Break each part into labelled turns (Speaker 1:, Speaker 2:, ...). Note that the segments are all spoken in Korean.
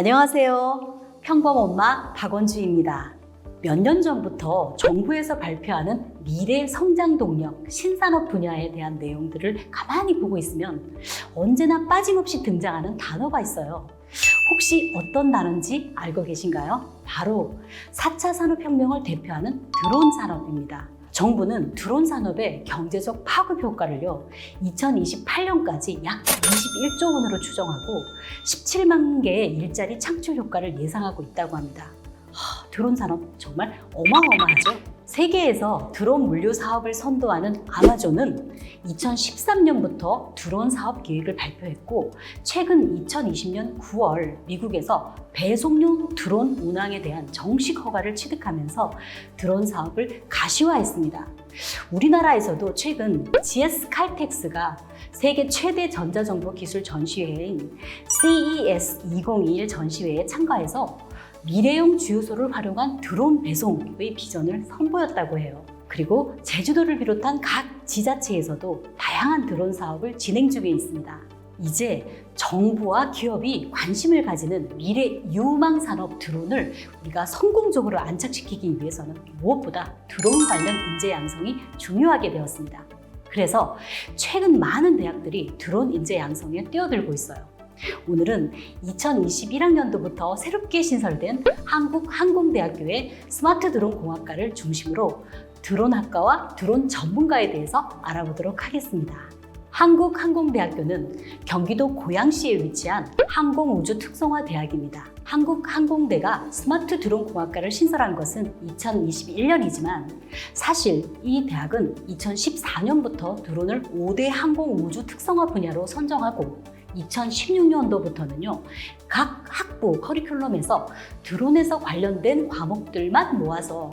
Speaker 1: 안녕하세요. 평범 엄마 박원주입니다. 몇 년 전부터 정부에서 발표하는 미래 성장 동력, 신산업 분야에 대한 내용들을 가만히 보고 있으면 언제나 빠짐없이 등장하는 단어가 있어요. 혹시 어떤 단어인지 알고 계신가요? 바로 4차 산업혁명을 대표하는 드론 산업입니다. 정부는 드론 산업의 경제적 파급 효과를요, 2028년까지 약 21조 원으로 추정하고 17만 개의 일자리 창출 효과를 예상하고 있다고 합니다. 하, 드론 산업 정말 어마어마하죠? 세계에서 드론 물류 사업을 선도하는 아마존은 2013년부터 드론 사업 계획을 발표했고 최근 2020년 9월 미국에서 배송용 드론 운항에 대한 정식 허가를 취득하면서 드론 사업을 가시화했습니다. 우리나라에서도 최근 GS 칼텍스가 세계 최대 전자정보 기술 전시회인 CES 2021 전시회에 참가해서 미래형 주유소를 활용한 드론 배송의 비전을 선보였다고 해요. 그리고 제주도를 비롯한 각 지자체에서도 다양한 드론 사업을 진행 중에 있습니다. 이제 정부와 기업이 관심을 가지는 미래 유망 산업 드론을 우리가 성공적으로 안착시키기 위해서는 무엇보다 드론 관련 인재 양성이 중요하게 되었습니다. 그래서 최근 많은 대학들이 드론 인재 양성에 뛰어들고 있어요. 오늘은 2021학년도부터 새롭게 신설된 한국항공대학교의 스마트 드론 공학과를 중심으로 드론 학과와 드론 전문가에 대해서 알아보도록 하겠습니다. 한국항공대학교는 경기도 고양시에 위치한 항공우주특성화대학입니다. 한국항공대가 스마트 드론 공학과를 신설한 것은 2021년이지만 사실 이 대학은 2014년부터 드론을 5대 항공우주 특성화 분야로 선정하고 2016년도부터는요, 각 학부 커리큘럼에서 드론에서 관련된 과목들만 모아서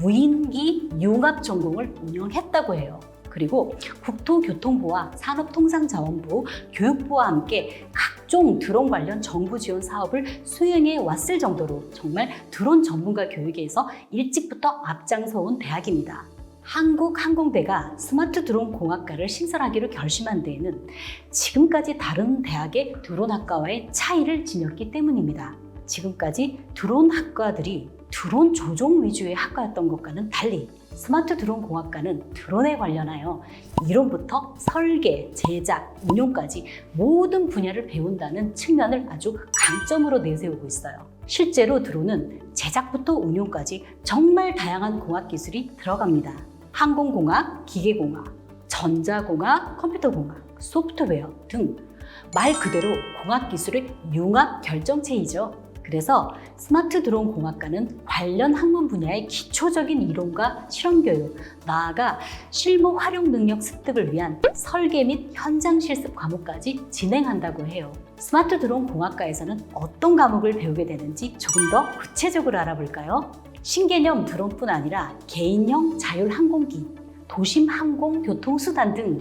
Speaker 1: 무인기 융합 전공을 운영했다고 해요. 그리고 국토교통부와 산업통상자원부, 교육부와 함께 각종 드론 관련 정부 지원 사업을 수행해 왔을 정도로 정말 드론 전문가 교육에서 일찍부터 앞장서 온 대학입니다. 한국항공대가 스마트 드론 공학과를 신설하기로 결심한 데에는 지금까지 다른 대학의 드론 학과와의 차이를 지녔기 때문입니다. 지금까지 드론 학과들이 드론 조종 위주의 학과였던 것과는 달리 스마트 드론 공학과는 드론에 관련하여 이론부터 설계, 제작, 운용까지 모든 분야를 배운다는 측면을 아주 강점으로 내세우고 있어요. 실제로 드론은 제작부터 운용까지 정말 다양한 공학 기술이 들어갑니다. 항공공학, 기계공학, 전자공학, 컴퓨터공학, 소프트웨어 등 말 그대로 공학 기술의 융합 결정체이죠. 그래서 스마트 드론 공학과는 관련 학문 분야의 기초적인 이론과 실험 교육, 나아가 실무 활용 능력 습득을 위한 설계 및 현장 실습 과목까지 진행한다고 해요. 스마트 드론 공학과에서는 어떤 과목을 배우게 되는지 조금 더 구체적으로 알아볼까요? 신개념 드론뿐 아니라 개인형 자율 항공기, 도심 항공 교통수단 등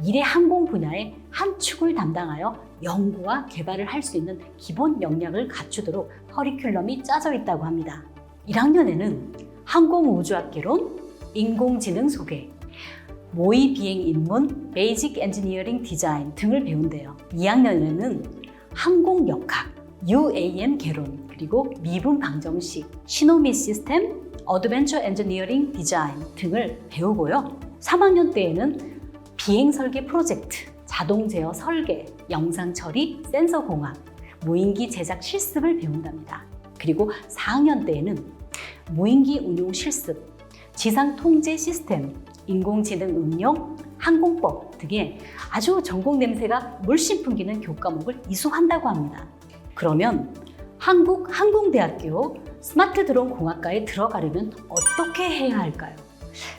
Speaker 1: 미래 항공 분야의 한 축을 담당하여 연구와 개발을 할 수 있는 기본 역량을 갖추도록 커리큘럼이 짜져 있다고 합니다. 1학년에는 항공우주학개론, 인공지능 소개, 모의 비행 입문, 베이직 엔지니어링 디자인 등을 배운대요. 2학년에는 항공역학, UAM 개론, 그리고 미분 방정식, 시노미 시스템, 어드벤처 엔지니어링 디자인 등을 배우고요. 3학년 때에는 비행 설계 프로젝트, 자동 제어 설계, 영상 처리, 센서 공학, 무인기 제작 실습을 배운답니다. 그리고 4학년 때에는 무인기 운용 실습, 지상 통제 시스템, 인공지능 응용, 항공법 등의 아주 전공 냄새가 물씬 풍기는 교과목을 이수한다고 합니다. 그러면 한국항공대학교 스마트 드론 공학과에 들어가려면 어떻게 해야 할까요?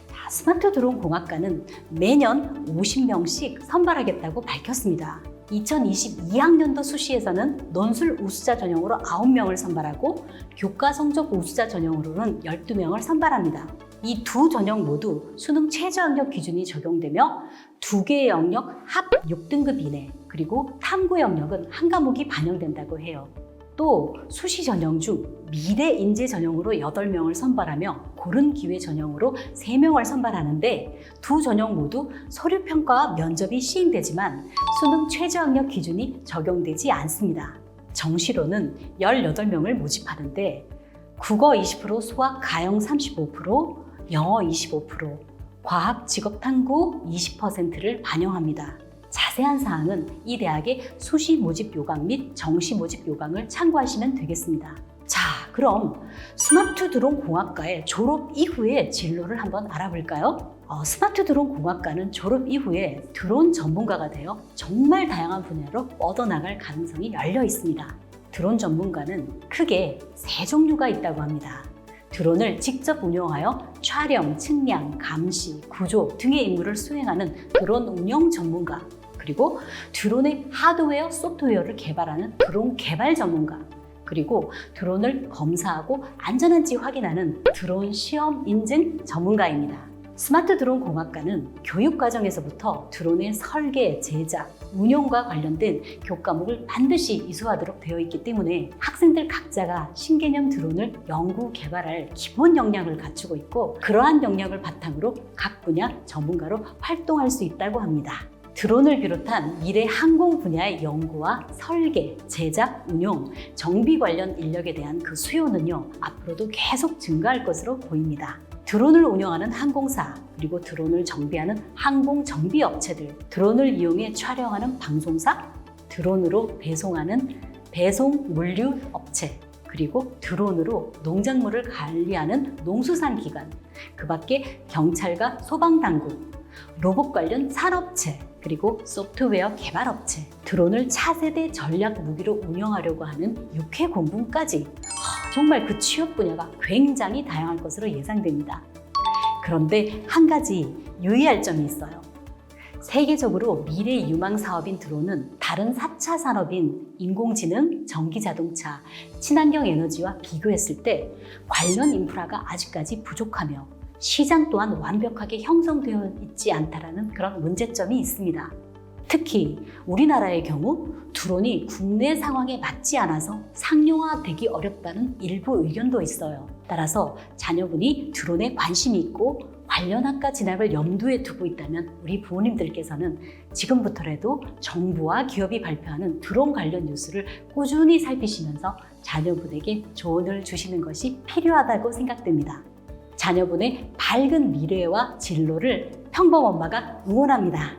Speaker 1: 자, 스마트 드론 공학과는 매년 50명씩 선발하겠다고 밝혔습니다. 2022학년도 수시에서는 논술 우수자 전형으로 9명을 선발하고 교과 성적 우수자 전형으로는 12명을 선발합니다. 이 두 전형 모두 수능 최저 학력 기준이 적용되며 두 개의 영역 합 6등급 이내 그리고 탐구 영역은 한 과목이 반영된다고 해요. 또 수시 전형 중 미래 인재 전형으로 8명을 선발하며 고른 기회 전형으로 3명을 선발하는데 두 전형 모두 서류 평가와 면접이 시행되지만 수능 최저 학력 기준이 적용되지 않습니다. 정시로는 18명을 모집하는데 국어 20%, 수학 가영 35%, 영어 25%, 과학 직업 탐구 20%를 반영합니다. 자세한 사항은 이 대학의 수시 모집 요강 및 정시 모집 요강을 참고하시면 되겠습니다. 자, 그럼 스마트 드론 공학과의 졸업 이후의 진로를 한번 알아볼까요? 어, 스마트 드론 공학과는 졸업 이후에 드론 전문가가 되어 정말 다양한 분야로 뻗어나갈 가능성이 열려 있습니다. 드론 전문가는 크게 세 종류가 있다고 합니다. 드론을 직접 운영하여 촬영, 측량, 감시, 구조 등의 임무를 수행하는 드론 운영 전문가, 그리고 드론의 하드웨어, 소프트웨어를 개발하는 드론 개발 전문가, 그리고 드론을 검사하고 안전한지 확인하는 드론 시험 인증 전문가입니다. 스마트 드론 공학과는 교육 과정에서부터 드론의 설계, 제작, 운용과 관련된 교과목을 반드시 이수하도록 되어 있기 때문에 학생들 각자가 신개념 드론을 연구 개발할 기본 역량을 갖추고 있고 그러한 역량을 바탕으로 각 분야 전문가로 활동할 수 있다고 합니다. 드론을 비롯한 미래 항공 분야의 연구와 설계, 제작, 운용, 정비 관련 인력에 대한 그 수요는요, 앞으로도 계속 증가할 것으로 보입니다. 드론을 운영하는 항공사, 그리고 드론을 정비하는 항공 정비 업체들, 드론을 이용해 촬영하는 방송사, 드론으로 배송하는 배송 물류 업체, 그리고 드론으로 농작물을 관리하는 농수산 기관, 그 밖에 경찰과 소방당국, 로봇 관련 산업체, 그리고 소프트웨어 개발 업체, 드론을 차세대 전략 무기로 운영하려고 하는 육해 공군까지 정말 그 취업 분야가 굉장히 다양할 것으로 예상됩니다. 그런데 한 가지 유의할 점이 있어요. 세계적으로 미래 유망 사업인 드론은 다른 4차 산업인 인공지능, 전기 자동차, 친환경 에너지와 비교했을 때 관련 인프라가 아직까지 부족하며 시장 또한 완벽하게 형성되어 있지 않다라는 그런 문제점이 있습니다. 특히 우리나라의 경우 드론이 국내 상황에 맞지 않아서 상용화되기 어렵다는 일부 의견도 있어요. 따라서 자녀분이 드론에 관심이 있고 관련 학과 진학을 염두에 두고 있다면 우리 부모님들께서는 지금부터라도 정부와 기업이 발표하는 드론 관련 뉴스를 꾸준히 살피시면서 자녀분에게 조언을 주시는 것이 필요하다고 생각됩니다. 자녀분의 밝은 미래와 진로를 평범 엄마가 응원합니다.